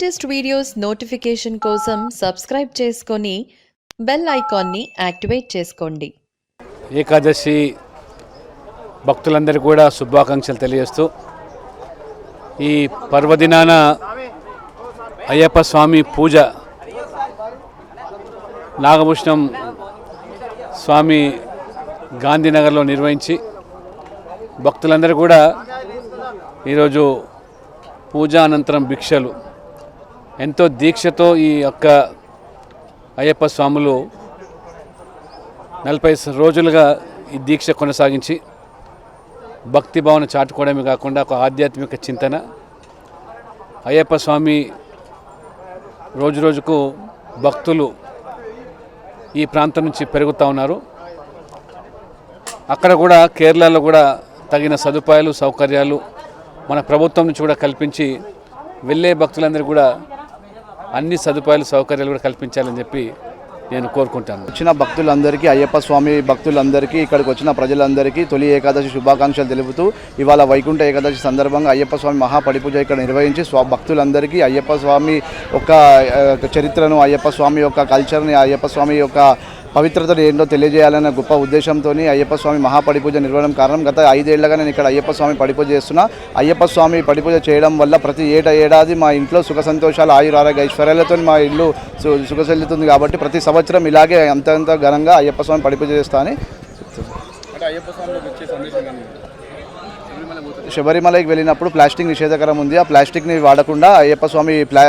Latest videos notification కోసం subscribe చేసుకొని bell ఐకాన్ని యాక్టివేట్ చేసుకోండి. ఏకాదశి భక్తులందరికీ కూడా శుభాకాంక్షలు తెలియజేస్తూ ఈ పర్వదినాన అయ్యప్ప స్వామి పూజ నాగభూషణం స్వామి గాంధీనగర్లో నిర్వహించి భక్తులందరూ కూడా ఈరోజు పూజ అనంతరం భిక్షలు ఎంతో దీక్షతో ఈ యొక్క అయ్యప్ప స్వాములు నలభై రోజులుగా ఈ దీక్ష కొనసాగించి భక్తి భావన చాటుకోవడమే కాకుండా ఒక ఆధ్యాత్మిక చింతన. అయ్యప్ప స్వామి రోజు రోజుకు భక్తులు ఈ ప్రాంతం నుంచి పెరుగుతూ ఉన్నారు. అక్కడ కూడా కేరళలో కూడా తగిన సదుపాయాలు సౌకర్యాలు మన ప్రభుత్వం నుంచి కూడా కల్పించి వెళ్ళే భక్తులందరూ కూడా అన్ని సదుపాయాలు సౌకర్యాలు కూడా కల్పించాలని చెప్పి నేను కోరుకుంటాను. వచ్చిన భక్తులందరికీ అయ్యప్ప స్వామి భక్తులందరికీ ఇక్కడికి వచ్చిన ప్రజలందరికీ తొలి ఏకాదశి శుభాకాంక్షలు తెలుపుతూ ఇవాళ వైకుంఠ ఏకాదశి సందర్భంగా అయ్యప్ప స్వామి మహాపడిపూజ ఇక్కడ నిర్వహించి స్వా భక్తులందరికీ అయ్యప్ప స్వామి యొక్క చరిత్రను అయ్యప్ప స్వామి యొక్క కల్చర్ని అయ్యప్ప స్వామి యొక్క పవిత్రతను ఏంటో తెలియజేయాలన్న గొప్ప ఉద్దేశంతో అయ్యప్ప స్వామి మహాపడిపూజ నిర్వహణం కారణం గత ఐదేళ్ళుగా నేను ఇక్కడ అయ్యప్ప స్వామి పడిపూజ చేస్తున్నా. అయ్యప్ప స్వామి పడిపూజ చేయడం వల్ల ప్రతి ఏటా ఏడాది మా ఇంట్లో సుఖ సంతోషాలు ఆయుర ఆరోగ్య ఐశ్వర్యాలతో మా ఇల్లు సు- సుఖసెల్లుతుంది కాబట్టి ప్రతి సంవత్సరం ఇలాగే అంతంత ఘనంగా అయ్యప్ప స్వామి పడిపూజ చేస్తా అని శబరిమలకి వెళ్ళినప్పుడు ప్లాస్టిక్ నిషేధకరం ఉంది. ఆ ప్లాస్టిక్ని వాడకుండా అయ్యప్ప స్వామి ప్లా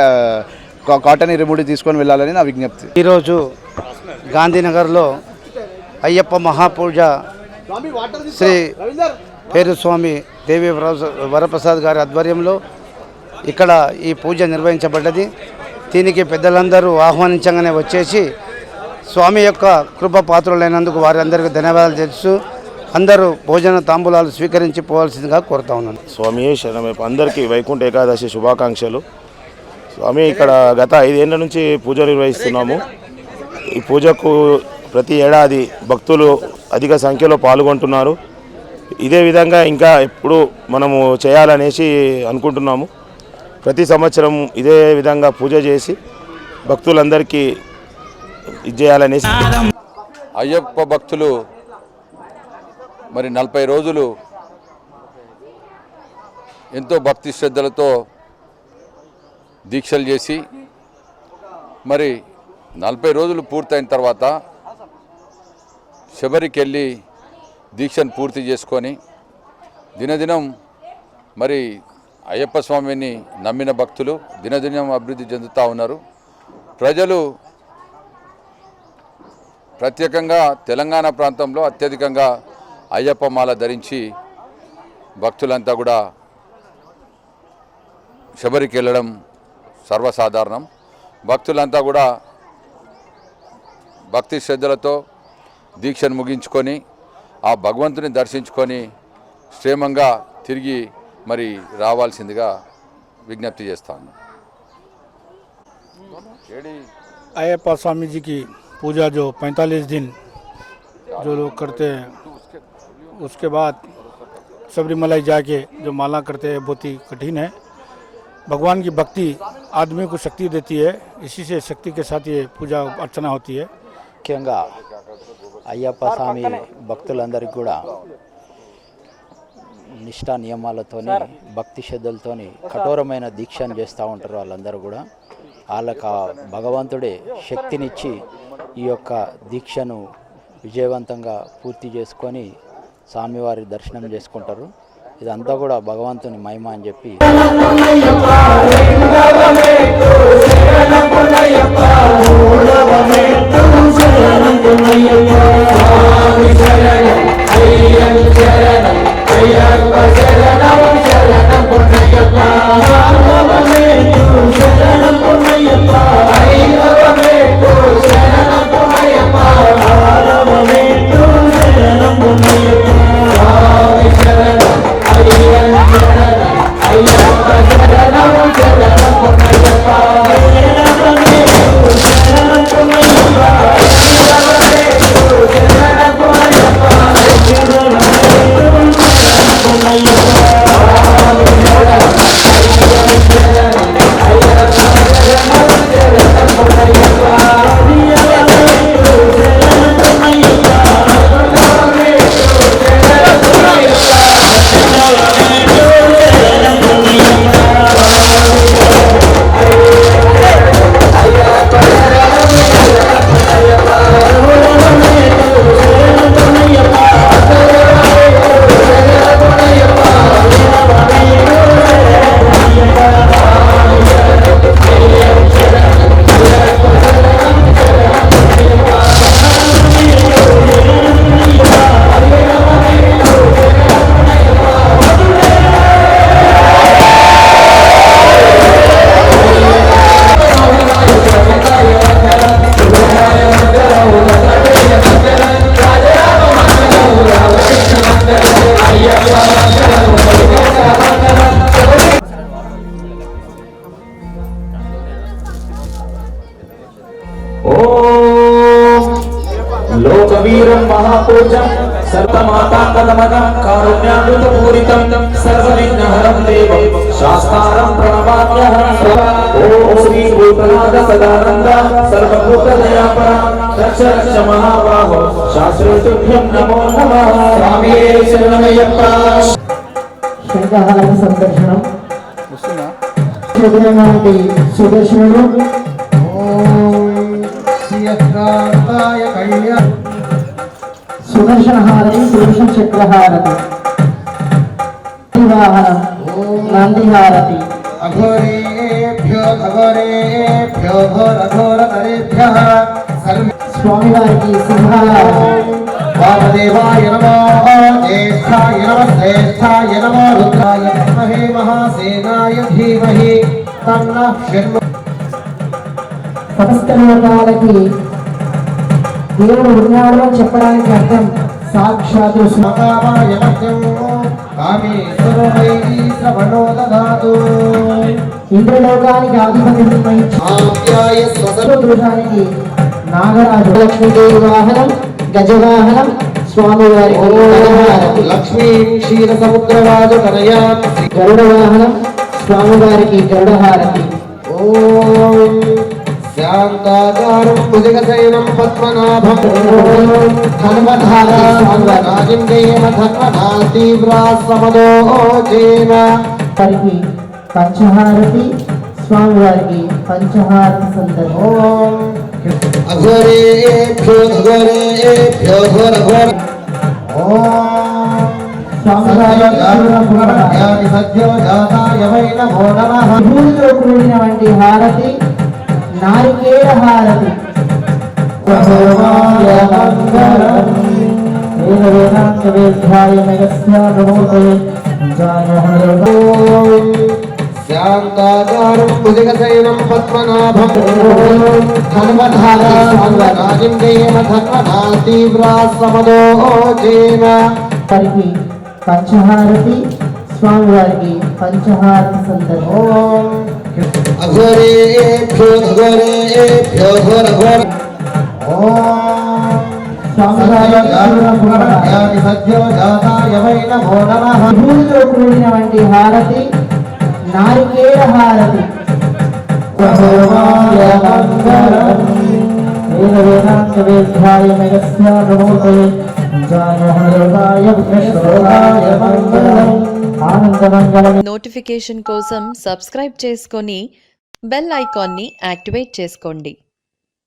కాటన్ ఇరుముడి తీసుకొని వెళ్ళాలని నా విజ్ఞప్తి. ఈరోజు గాంధీనగర్లో అయ్యప్ప మహాపూజ శ్రీ పేరుస్వామి దేవి వరప్రసాద్ గారి ఆధ్వర్యంలో ఇక్కడ ఈ పూజ నిర్వహించబడ్డది. దీనికి పెద్దలందరూ ఆహ్వానించగానే వచ్చేసి స్వామి యొక్క కృప పాత్రులైనందుకు వారందరికీ ధన్యవాదాలు తెలుసు అందరూ భోజన తాంబూలాలు స్వీకరించి పోవాల్సిందిగా కోరుతా ఉన్నాను. స్వామి శరణమయ్యప్ప అందరికీ వైకుంఠ ఏకాదశి శుభాకాంక్షలు. స్వామి ఇక్కడ గత ఐదేళ్ళ నుంచి పూజ నిర్వహిస్తున్నాము. ఈ పూజకు ప్రతి ఏడాది భక్తులు అధిక సంఖ్యలో పాల్గొంటున్నారు. ఇదే విధంగా ఇంకా ఎప్పుడు మనము చేయాలనేసి అనుకుంటున్నాము. ప్రతి సంవత్సరం ఇదే విధంగా పూజ చేసి భక్తులందరికీ ఇది చేయాలనేసి అయ్యప్ప భక్తులు మరి నలభై రోజులు ఎంతో భక్తి శ్రద్ధలతో దీక్షలు చేసి మరి నలభై రోజులు పూర్తయిన తర్వాత శబరికి వెళ్ళి దీక్షను పూర్తి చేసుకొని దినదినం మరి అయ్యప్ప స్వామిని నమ్మిన భక్తులు దినదినం అభివృద్ధి చెందుతూ ఉన్నారు. ప్రజలు ప్రత్యేకంగా తెలంగాణ ప్రాంతంలో అత్యధికంగా అయ్యప్ప మాల ధరించి భక్తులంతా కూడా శబరికి వెళ్ళడం సర్వసాధారణం. భక్తులంతా కూడా భక్తి శ్రద్ధలతో దీక్షను ముగించుకొని ఆ భగవంతుని దర్శించుకొని క్షేమంగా తిరిగి మరి రావాల్సిందిగా విజ్ఞప్తి చేస్తాను ఏడి अयप्पा स्वामी जी की पूजा जो 45 दिन जो लोग करते हैं उसके बाद सबरीमलाई जाके जो माला करते हैं बहुत ही कठिन है भगवान की भक्ति आदमी को शक्ति देती है इसी से शक्ति के साथ ये पूजा अर्चना होती है ముఖ్యంగా అయ్యప్ప స్వామి భక్తులందరికీ కూడా నిష్ఠా నియమాలతోని భక్తి శ్రద్ధలతోని కఠోరమైన దీక్షను చేస్తూ ఉంటారు వాళ్ళందరూ కూడా. వాళ్ళకి భగవంతుడే శక్తినిచ్చి ఈ యొక్క దీక్షను విజయవంతంగా పూర్తి చేసుకొని స్వామివారి దర్శనం చేసుకుంటారు. ఇదంతా కూడా భగవంతుని మహిమ అని చెప్పి ஐயன் சரணம் ஐயன் சரணம் ஐயப்ப சரணம் नमनं कारुण्यामृतपूरितं सर्वविघ्नहरं देवं। शास्तारं प्रणमाम्यहं ॐ श्री भूतनाथ सदानन्द सर्वभूतदयापरा रक्ष रक्ष महाबाहो। शास्त्रेभ्यं नमो नमः। स्वामी शरणमयप्पा। शङ्कहारः सन्दर्शनं सुदर्शनादि सुदर्शनं ॐ श्री अक्रान्ताय कल्याण హారతి సుదర్శన చక్రహారతి వాహనం నంది హారతి అఘోరేభ్యో అఘోరేభ్యో ఘోరఘోరతరేభ్యః సర్వ స్వామివారికి సింహాహారతి వామదేవాయ నమో జ్యేష్ఠాయ నమ శ్రేష్ఠాయ నమో రుద్రాయ విద్మహే మహాసేనాయ ధీమహి. తన్నః షణ్ము సమస్త లోకాలకి దేవుడు ఉన్నాడు అని చెప్పడానికి అర్థం. సాక్షాత్తు ఇంద్రలోకానికి ఆధిపత్యం నాగరాజు. లక్ష్మీదేవి వాహనం గజవాహనం గజహారతి లక్ష్మీం క్షీర సముద్రరాజ కనయాం గరుడ వాహనం స్వామివారికి గరుడహారతి. ఓం శాంతాకారం భుజగశయనం పద్మనాభం ధన్వధారా రాజింగేమ ధన్వధా తీవ్రా సమదోచేన వారికి పంచహారతి స్వామివారికి పంచహారతి సందర్భం అఘోరేభ్యో అఘోరేభ్యో ఘోర ఘోర ఓం సత్యోజాతాయ సత్యోజాతాయ వై నమో నమః విభూతితో కూడిన వంటి హారతి నారికేళ హారతి వేద వేదాంత వేద్యాయ మెగస్యామూర్తయే ఓం శాంతాకారం భుజగశయనం పద్మనాభం ధన్వధారా రాజింగేమ ధన్వధా తీవ్రా సమదోచేన వారికి పంచహారతి స్వామివారికి పంచహారతి సందర్భం వై నమో నమః విభూతితో కూడిన వంటి హారతి నారికేళ హారతి వేద వేదాంత వేద్యాయ మెగస్యామూర్తయే ఆనందమంగళం నోటిఫికేషన్ కోసం సబ్స్క్రైబ్ చేసుకొని బెల్ ఐకాన్ని యాక్టివేట్ చేసుకోండి.